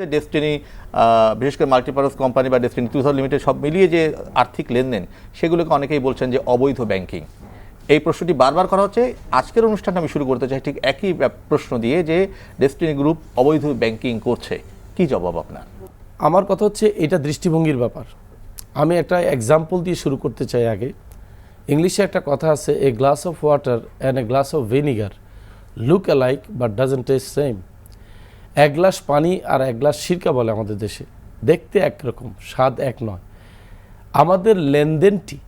যে ডেস্টিনি বিশেষ করে মাল্টিপারপাস কোম্পানি বা ডেস্টিনি টু লিমিটেড সব মিলিয়ে যে আর্থিক লেনদেন, সেগুলোকে অনেকেই বলছেন যে অবৈধ ব্যাংকিং এই প্রশ্নটি বারবার করা হচ্ছে। আজকের অনুষ্ঠানটা আমি শুরু করতে চাই ঠিক একই প্রশ্ন দিয়ে যে ডেস্টিনি গ্রুপ অবৈধ ব্যাংকিং করছে। কি জবাব আপনার? আমার কথা হচ্ছে, এটা দৃষ্টিভঙ্গির ব্যাপার। আমি একটা এক্সাম্পল দিয়ে শুরু করতে চাই আগে। ইংলিশে একটা কথা আছে a glass of water and a glass of vinegar look alike but doesn't taste same এক গ্লাস পানি আর এক গ্লাস সিরকা বলে আমাদের দেশে। দেখতে একরকম, স্বাদ এক নয়। আমাদের লেনদেনটি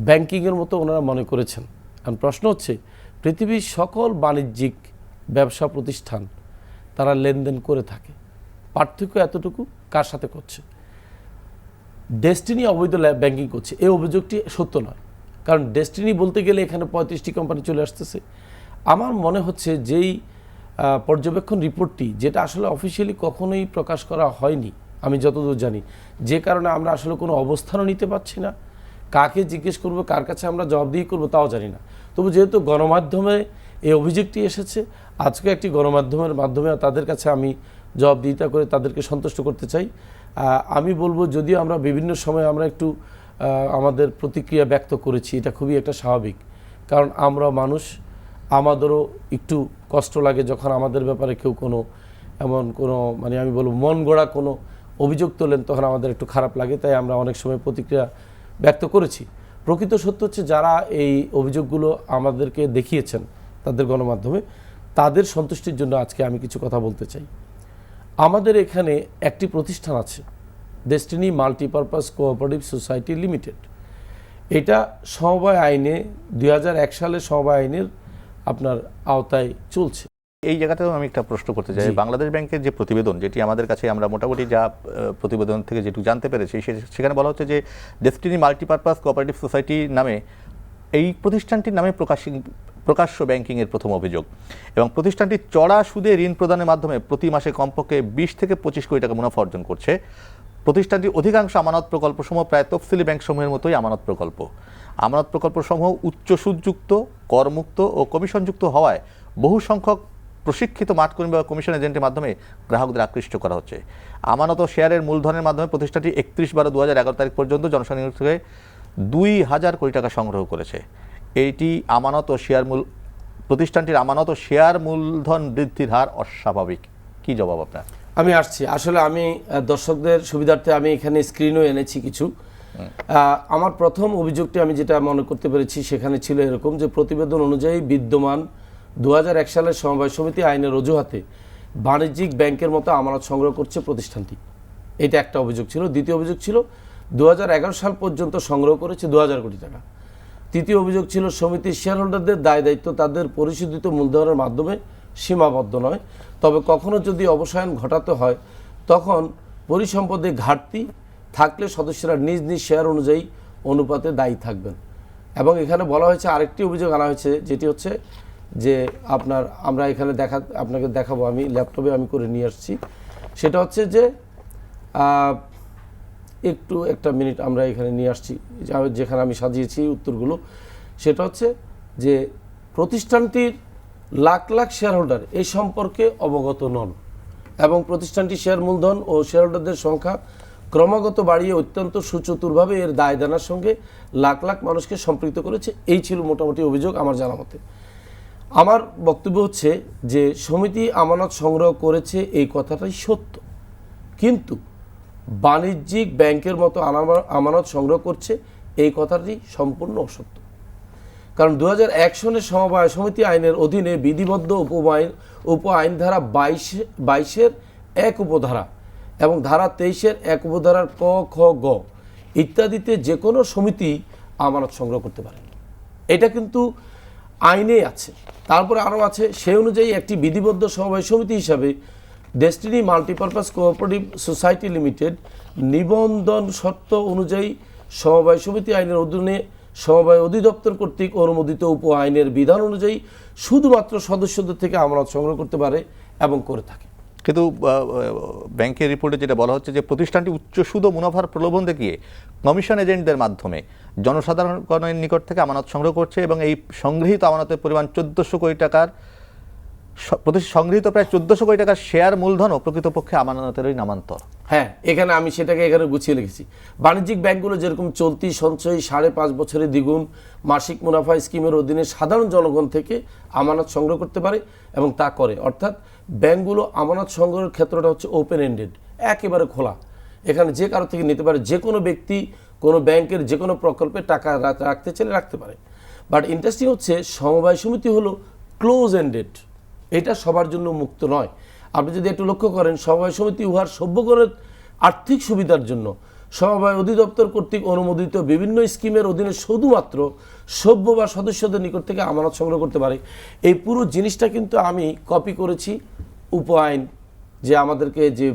ব্যাংকিংয়ের মতো ওনারা মনে করেছেন। কারণ প্রশ্ন হচ্ছে, পৃথিবীর সকল বাণিজ্যিক ব্যবসা প্রতিষ্ঠান তারা লেনদেন করে থাকে। পার্থক্য এতটুকু কার সাথে করছে? ডেস্টিনি অবৈধ ব্যাংকিং করছে। এই অভিযোগটি সত্য নয়। কারণ ডেস্টিনি বলতে গেলে এখানে পঁয়ত্রিশটি কোম্পানি চলে আসতেছে। আমার মনে হচ্ছে যেই পর্যবেক্ষণ রিপোর্টটি, যেটা আসলে অফিসিয়ালি কখনোই প্রকাশ করা হয়নি, আমি যতদূর জানি। যে কারণে আমরা আসলে কোনো অবস্থানও নিতে পারছি না। কাকে জিজ্ঞেস করব, কার কাছে আমরা জবাবদিহি করব তাও জানি না। তবু যেহেতু গণমাধ্যমে এই অভিযোগটি এসেছে, আজকে একটি গণমাধ্যমের মাধ্যমে তাদের কাছে আমি জবাবদিহিতা করে তাদেরকে সন্তুষ্ট করতে চাই। আমি বলব, যদিও আমরা বিভিন্ন সময় আমরা একটু আমাদের প্রতিক্রিয়া ব্যক্ত করেছি, এটা খুবই একটা স্বাভাবিক। কারণ আমরা মানুষ আমাদেরও একটু কষ্ট লাগে যখন আমাদের ব্যাপারে কেউ কোনো এমন কোনো মানে আমি বলব, মন গড়া কোনো অভিযোগ তোলেন, তখন আমাদের একটু খারাপ লাগে। তাই আমরা অনেক সময় প্রতিক্রিয়া ব্যক্ত করেছি। প্রকৃত সত্য হচ্ছে যারা এই অভিযোগগুলো আমাদেরকে দেখিয়েছেন তাদের গণমাধ্যমে, তাদের সন্তুষ্টির জন্য আজকে আমি কিছু কথা বলতে চাই। আমাদের এখানে একটি প্রতিষ্ঠান আছে destiny multipurpose cooperative society limited এটা সমবায় আইনে দু হাজার এক সালে সমবায় আইনের আপনার আওতায় চলছে। এই জায়গাতেও আমি একটা প্রশ্ন করতে চাই। বাংলাদেশ ব্যাংকের যে প্রতিবেদন যেটি আমাদের কাছে আমরা মোটামুটি যা প্রতিবেদন থেকে যেটুকু জানতে পেরেছি সেখানে বলা হচ্ছে যে ডেস্টিনি মাল্টিপারপাস কোঅপারেটিভ সোসাইটি নামে এই প্রতিষ্ঠানটির নামে প্রকাশিং প্রকাশ্য ব্যাংকিংয়ের প্রথম অভিযোগ। এবং প্রতিষ্ঠানটি চড়া সুদে ঋণ প্রদানের মাধ্যমে প্রতি মাসে কমপক্ষে বিশ থেকে পঁচিশ কোটি টাকা মুনাফা অর্জন করছে। প্রতিষ্ঠানটির অধিকাংশ আমানত প্রকল্পসমূহ প্রায় তফসিলি ব্যাংকসমূহের মতোই আমানত প্রকল্প। আমানত প্রকল্পসমূহ উচ্চ সুদযুক্ত করমুক্ত ও কমিশনযুক্ত হওয়ায় বহু সংখ্যক প্রশিক্ষিত মাঠকর্মী বা কমিশন এজেন্টের মাধ্যমে গ্রাহকদের আকৃষ্ট করা হচ্ছে। আমানত শেয়ারের মূলধনের মাধ্যমে প্রতিষ্ঠানটি একত্রিশ বারো দু হাজার এগারো তারিখ পর্যন্ত জনসাধারণ থেকে দুই হাজার কোটি টাকা সংগ্রহ করেছে। এইটি আমানত ও শেয়ার মূল প্রতিষ্ঠানটির আমানত ও শেয়ার মূলধন বৃদ্ধির হার অস্বাভাবিক। কি জবাব আপনার? আমি আসছি। আসলে আমি দর্শকদের সুবিধার্থে আমি এখানে স্ক্রিনও এনেছি কিছু। আমার প্রথম অভিযোগটি আমি যেটা মনে করতে পেরেছি সেখানে ছিল এরকম যে প্রতিবেদন অনুযায়ী বিদ্যমান দু এক সালের সমবায় সমিতি আইনের অজুহাতে বাণিজ্যিক ব্যাংকের মতো আমানত সংগ্রহ করছে প্রতিষ্ঠানটি। এটা একটা অভিযোগ ছিল। দ্বিতীয় অভিযোগ ছিল দু হাজার এগারো সাল পর্যন্ত সংগ্রহ করেছে দু হাজার কোটি টাকা। তৃতীয় অভিযোগ ছিল সমিতির শেয়ারহোল্ডারদের দায় দায়িত্ব তাদের পরিশোধিত মূলধনের মাধ্যমে সীমাবদ্ধ নয়। তবে কখনো যদি অবসায়ন ঘটাতে হয়, তখন পরিসম্পদে ঘাটতি থাকলে সদস্যরা নিজ নিজ শেয়ার অনুযায়ী অনুপাতে দায়ী থাকবেন। এবং এখানে বলা হয়েছে, আরেকটি অভিযোগ আনা হয়েছে, যেটি হচ্ছে যে আপনার, আমরা এখানে দেখা, আপনাকে দেখাবো, আমি ল্যাপটপে আমি করে নিয়ে আসছি। সেটা হচ্ছে যে একটু একটা মিনিট আমরা এখানে নিয়ে আসছি যেখানে আমি সাজিয়েছি উত্তরগুলো। সেটা হচ্ছে যে, প্রতিষ্ঠানটির লাখ লাখ শেয়ার হোল্ডার এই সম্পর্কে অবগত নন এবং প্রতিষ্ঠানটি শেয়ার মূলধন ও শেয়ার হোল্ডারদের সংখ্যা ক্রমাগত বাড়িয়ে অত্যন্ত সুচতুরভাবে এর দায় দানার সঙ্গে লাখ লাখ মানুষকে সম্পৃক্ত করেছে। এই ছিল মোটামুটি অভিযোগ আমার জানা মতে। আমার বক্তব্য হচ্ছে যে সমিতি আমানত সংগ্রহ করেছে এই কথাটাই সত্য। কিন্তু বাণিজ্যিক ব্যাংকের মতো আমানত সংগ্রহ করছে এই কথাটি সম্পূর্ণ অসত্য। কারণ দু সনের সমবায় সমিতি আইনের অধীনে বিধিবদ্ধ উপ আইন উপ আইন ধারা বাইশ বাইশের এক উপধারা এবং ধারা তেইশের এক উপধারার ক, খ, গ ইত্যাদিতে যে কোনো সমিতি আমানত সংগ্রহ করতে পারে। এটা কিন্তু আইনে আছে। তারপরে আরও আছে, সেই অনুযায়ী একটি বিধিবদ্ধ সমবায় সমিতি হিসাবে Destiny multipurpose cooperative society limited নিবন্ধন শর্ত অনুযায়ী সমবায় সমিতি আইনের অধীনে সমবায় অধিদপ্তর কর্তৃক অনুমোদিত উপ আইনের বিধান অনুযায়ী শুধুমাত্র সদস্যদের থেকে আমানত সংগ্রহ করতে পারে এবং করে থাকে। কিন্তু ব্যাংকের রিপোর্টে যেটা বলা হচ্ছে যে প্রতিষ্ঠানটি উচ্চ সুদ ও মুনাফার প্রলোভন দেখিয়ে কমিশন এজেন্টদের মাধ্যমে জনসাধারণের নিকট থেকে আমানত সংগ্রহ করছে এবং এই সংগৃহীত আমানতের পরিমাণ চোদ্দশো কোটি টাকার সংগৃহীত প্রায় চোদ্দশো কোটি টাকার শেয়ার মূলধনও প্রকৃতপক্ষে আমানতেরই নামান্তর। হ্যাঁ এখানে আমি সেটাকে এখানে গুছিয়ে লিখেছি। বাণিজ্যিক ব্যাংকগুলো যেরকম চলতি সঞ্চয় সাড়ে পাঁচ বছরে দ্বিগুণ মাসিক মুনাফা স্কিমের অধীনে সাধারণ জনগণ থেকে আমানত সংগ্রহ করতে পারে এবং তা করে। অর্থাৎ ব্যাংকগুলো আমানত সংগ্রহের ক্ষেত্রটা হচ্ছে ওপেন এন্ডেড একেবারে খোলা। এখানে যে কারও থেকে নিতে পারে যে কোনো ব্যক্তি কোনো ব্যাংকের যে কোনো প্রকল্পে টাকা রাখতে চাইলে রাখতে পারে। বাট ইন্টারেস্টিং হচ্ছে, সমবায় সমিতি হলো ক্লোজ এন্ডেড এটা সবার জন্য মুক্ত নয়। আপনি যদি একটু লক্ষ্য করেন, সমবায় সমিতি উহার সভ্যগণের আর্থিক সুবিধার জন্য সমবায় অধিদপ্তর কর্তৃক অনুমোদিত বিভিন্ন স্কিমের অধীনে শুধুমাত্র সভ্য বা সদস্যদের নিকট থেকে আমানত সংগ্রহ করতে পারে। এই পুরো জিনিসটা কিন্তু আমি কপি করেছি উপ আইন যে আমাদেরকে যে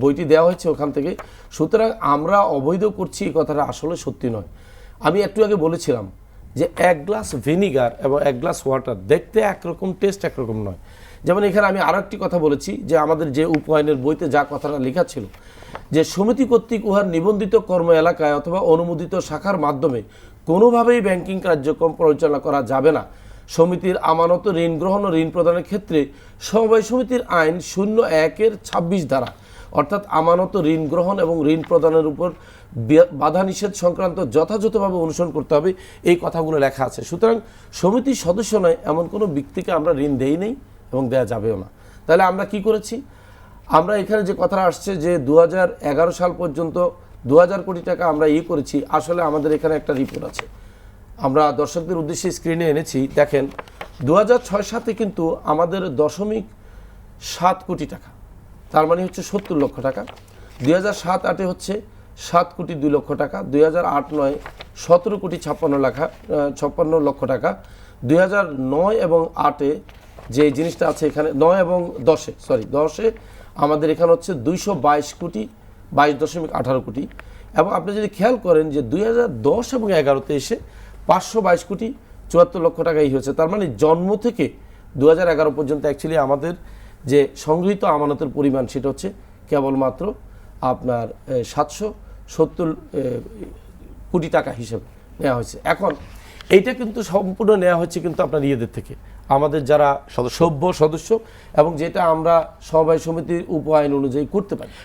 বইটি দেওয়া হয়েছে ওখান থেকে। সুতরাং আমরা অবৈধ করছি এই কথাটা আসলে সত্যি নয়। আমি একটু আগে বলেছিলাম যে এক গ্লাস ভিনিগার এবং এক গ্লাস ওয়াটার দেখতে একরকম টেস্ট একরকম নয়। যেমন এখানে আমি আরও একটি কথা বলেছি যে আমাদের যে উপায়নের বইতে যা কথাটা লেখা ছিল, যে সমিতি কর্তৃক উহার নিবন্ধিত কর্ম এলাকায় অথবা অনুমোদিত শাখার মাধ্যমে কোনোভাবেই ব্যাংকিং কার্যক্রম পরিচালনা করা যাবে না। সমিতির আমানত ঋণ গ্রহণ ও ঋণ প্রদানের ক্ষেত্রে সমবায় সমিতির আইন শূন্য একের ছাব্বিশ ধারা। অর্থাৎ আমানত, ঋণ গ্রহণ এবং ঋণ প্রদানের উপর বাধা নিষেধ সংক্রান্ত যথাযথভাবে অনুসরণ করতে হবে, এই কথাগুলো লেখা আছে। সুতরাং সমিতির সদস্য নয়, এমন কোনো ব্যক্তিকে আমরা ঋণ দেই নেই এবং দেওয়া যাবেও না। তাহলে আমরা কি করেছি? আমরা এখানে যে কথা আসছে যে দু হাজার এগারো সাল পর্যন্ত দু হাজার কোটি টাকা আমরা ইয়ে করেছি, আসলে আমাদের এখানে একটা রিপোর্ট আছে। আমরা দর্শকদের উদ্দেশ্যে স্ক্রিনে এনেছি, দেখেন দু ছয় সাতে কিন্তু আমাদের দশমিক সাত কোটি টাকা। তার মানে হচ্ছে সত্তর লক্ষ টাকা। দুই হাজার সাত আটে হচ্ছে সাত কোটি দুই লক্ষ টাকা, দুই হাজার আট নয় সতেরো কোটি ছাপ্পান্ন লাখা ছাপ্পান্ন লক্ষ টাকা। দুই হাজার নয় এবং আটে যে জিনিসটা আছে এখানে, নয় এবং দশে সরি দশে আমাদের এখানে হচ্ছে দুইশো বাইশ কোটি, বাইশ দশমিক আঠারো কোটি। এবং আপনি যদি খেয়াল করেন যে দুই হাজার দশ এবং এগারোতে এসে পাঁচশো বাইশ কোটি, চুয়াত্তর লক্ষ টাকা এই হয়েছে। তার মানে জন্ম থেকে দু পর্যন্ত অ্যাকচুয়ালি আমাদের যে সংগৃহীত আমানতের পরিমাণ সেটা হচ্ছে কেবলমাত্র আপনার সাতশো সত্তর কোটি টাকা হিসেবে নেওয়া হয়েছে। এখন এইটা কিন্তু সম্পূর্ণ নেওয়া হচ্ছে কিন্তু আপনার ইয়েদের থেকে। আমাদের যারা সভ্য সদস্য এবং যেটা আমরা সবাই সমিতির উপ আইন অনুযায়ী করতে পারি।